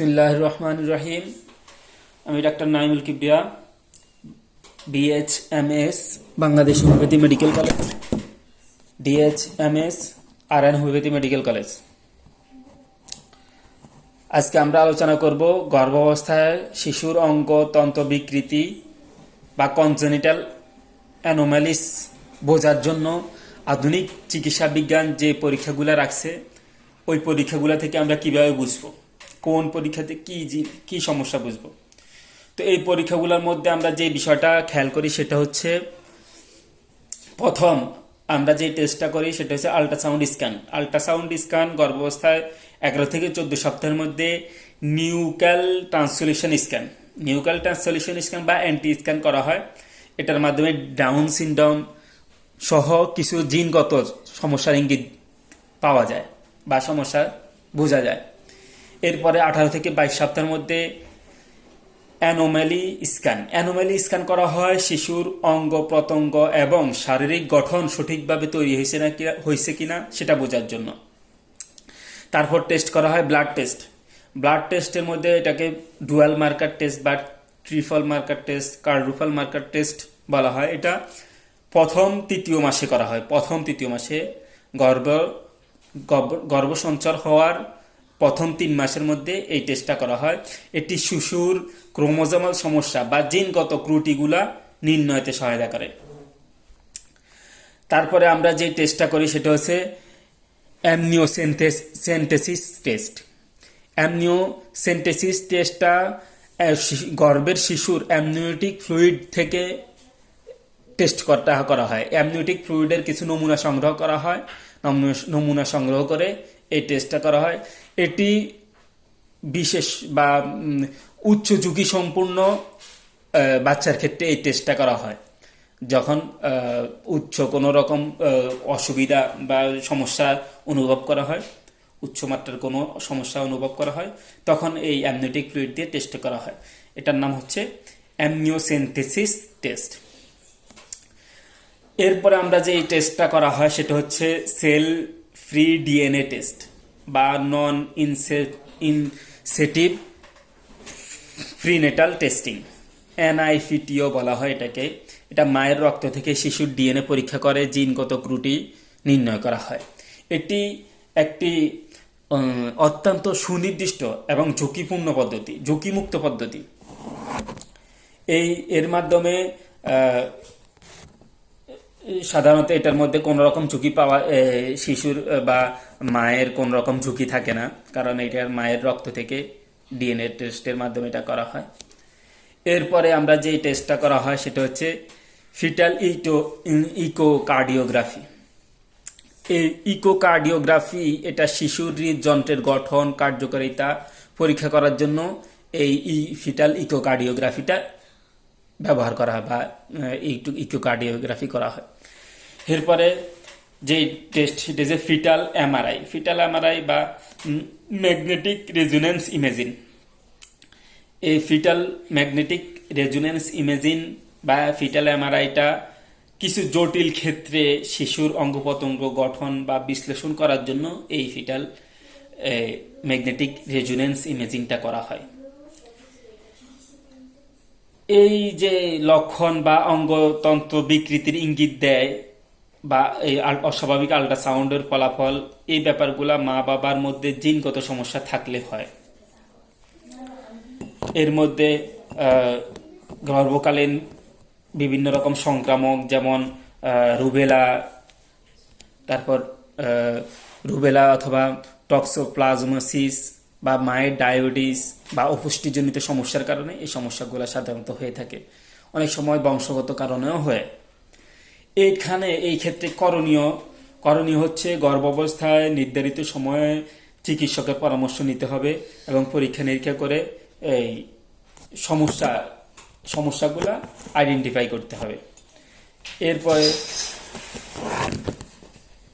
বিসমিল্লাহ রহমান রহিম। আমি doctor Naimul Kibria B H M S Bangladesh homeopathy medical college. D H M S আর N homeopathy medical college. আজকে আমরা আলোচনা করব গর্ভাবস্থায় শিশুর অঙ্গ তন্ত্র বিকৃতি বা কনজেনিটাল অ্যানোম্যালিস বোঝার জন্য আধুনিক চিকিৎসা বিজ্ঞান যে পরীক্ষাগুলো রাখছে, ওই পরীক্ষাগুলো থেকে আমরা কীভাবে বুঝব? কোন পরীক্ষাতে কি কি সমস্যা বুঝব? তো এই পরীক্ষাগুলোর মধ্যে আমরা যে বিষয়টা খেয়াল করি সেটা হচ্ছে, প্রথম আমরা যে টেস্টটা করি সেটা হচ্ছে আল্ট্রাসাউন্ড স্ক্যান আল্ট্রাসাউন্ড স্ক্যান গর্ভাবস্থায় এগারো থেকে চোদ্দ সপ্তাহের মধ্যে nuchal translucency scan nuchal translucency scan বা অ্যান্টি স্ক্যান করা হয়। এটার মাধ্যমে ডাউন সিনড্রোম সহ কিছু জিনগত সমস্যার ইঙ্গিত পাওয়া যায় বা সমস্যা বোঝা যায়। এরপরে আঠারো থেকে বাইশ সপ্তাহের মধ্যে অ্যানোম্যালি স্ক্যান। অ্যানোম্যালি স্ক্যান করা হয় শিশুর অঙ্গ, প্রত্যঙ্গ এবং শারীরিক গঠন সঠিকভাবে তৈরি হয়েছে না কি হয়েছে কিনা সেটা বোঝার জন্য। তারপর টেস্ট করা হয় ব্লাড টেস্ট ব্লাড টেস্টের মধ্যে এটাকে ডুয়াল মার্কার টেস্ট বা triple marker test quadruple marker test বলা হয়। এটা প্রথম তৃতীয় মাসে করা হয়। প্রথম তৃতীয় মাসে গর্ভ গর্ভ- সঞ্চার হওয়ার প্রথম তিন মাসের মধ্যে এই টেস্টটা করা হয়। এটি শিশুর ক্রোমোজোমাল সমস্যা বা জিনগত ত্রুটিগুলা নির্ণয়তে সহায়তা করে। তারপরে আমরা যে টেস্টটা করি সেটা হচ্ছে অ্যামনিওসেন্টেসিস টেস্ট অ্যামনিওসেন্টেসিস টেস্টটা গর্ভের শিশুর অ্যামনিওটিক ফ্লুইড থেকে টেস্ট করতে করা হয়। অ্যামনিওটিক ফ্লুইডের কিছু নমুনা সংগ্রহ করা হয়। নমুনা সংগ্রহ করে এই টেস্টটা করা হয়। এটি বিশেষ বা উচ্চ ঝুঁকি সম্পূর্ণ বাচ্চার ক্ষেত্রে এই টেস্টটা করা হয়। যখন উচ্চ কোনো রকম অসুবিধা বা সমস্যা অনুভব করা হয় উচ্চমাত্রার কোনো সমস্যা অনুভব করা হয়, তখন এই অ্যামনিওটিক ফ্লুইড দিয়ে টেস্ট করা হয়। এটার নাম হচ্ছে অ্যামনিওসেন্থেসিস টেস্ট এরপরে আমরা যে এই টেস্টটা করা হয়, সেটা হচ্ছে সেল ফ্রি ডিএনএ টেস্ট বা নন ইনসেটিভ ফ্রিনেটাল টেস্টিং এনআইফিটিও বলা হয় এটাকে। এটা মায়ের রক্ত থেকে শিশুর ডিএনএ পরীক্ষা করে, জিনগত ত্রুটি নির্ণয় করা হয়। এটি একটি অত্যন্ত সুনির্দিষ্ট এবং ঝুঁকিপূর্ণ পদ্ধতি, ঝুঁকিমুক্ত পদ্ধতি। এই, এর মাধ্যমে সাধারণত এটার মধ্যে কোনো রকম ঝুঁকি পাওয়া শিশুর বা মায়ের কোনো রকম ঝুঁকি থাকে না। কারণ এটার মায়ের রক্ত থেকে ডিএনএ টেস্টের মাধ্যমে এটা করা হয়। এরপরে আমরা যে টেস্টটা করা হয় সেটা হচ্ছে ফিটাল ইটো ইকোকার্ডিওগ্রাফি। এই ইকোকার্ডিওগ্রাফি এটা শিশুর হৃদযন্ত্রের গঠন, কার্যকারিতা পরীক্ষা করার জন্য এই ফিটাল ইকোকার্ডিওগ্রাফিটা ব্যবহার করা হয় বা ইকোকার্ডিওগ্রাফি করা হয়। এরপরে যে টেস্ট সেটা যে ফিটাল এমআরআই ফিটাল এমআরআই বা ম্যাগনেটিক রেজুনেন্স ইমেজিন এই ফিটাল ম্যাগনেটিক রেজুনেন্স ইমেজিন বা ফিটাল এমআরআইটা কিছু জটিল ক্ষেত্রে শিশুর অঙ্গ প্রত্যঙ্গ গঠন বা বিশ্লেষণ করার জন্য এই ফিটাল ম্যাগনেটিক রেজুনেন্স ইমেজিংটা করা হয়। এই যে লক্ষণ বা অঙ্গতন্ত্র বিকৃতির ইঙ্গিত দেয় বা এই অস্বাভাবিক আল্ট্রাসাউন্ডের ফলাফল, এই ব্যাপারগুলা মা বাবার মধ্যে জিনগত সমস্যা থাকলে হয়। এর মধ্যে গর্ভকালীন বিভিন্ন রকম সংক্রামক যেমন রুবেলা, তারপর রুবেলা অথবা টক্সোপ্লাজমোসিস বা মায়ের ডায়াবেটিস বা অপুষ্টিজনিত সমস্যার কারণে এই সমস্যাগুলো সাধারণত হয়ে থাকে। অনেক সময় বংশগত কারণেও হয়। এইখানে, এই ক্ষেত্রে করণীয় করণীয় হচ্ছে গর্ভাবস্থায় নির্ধারিত সময়ে চিকিৎসকের পরামর্শ নিতে হবে এবং পরীক্ষা নিরীক্ষা করে এই সমস্যা, সমস্যাগুলা আইডেন্টিফাই করতে হবে। এরপরে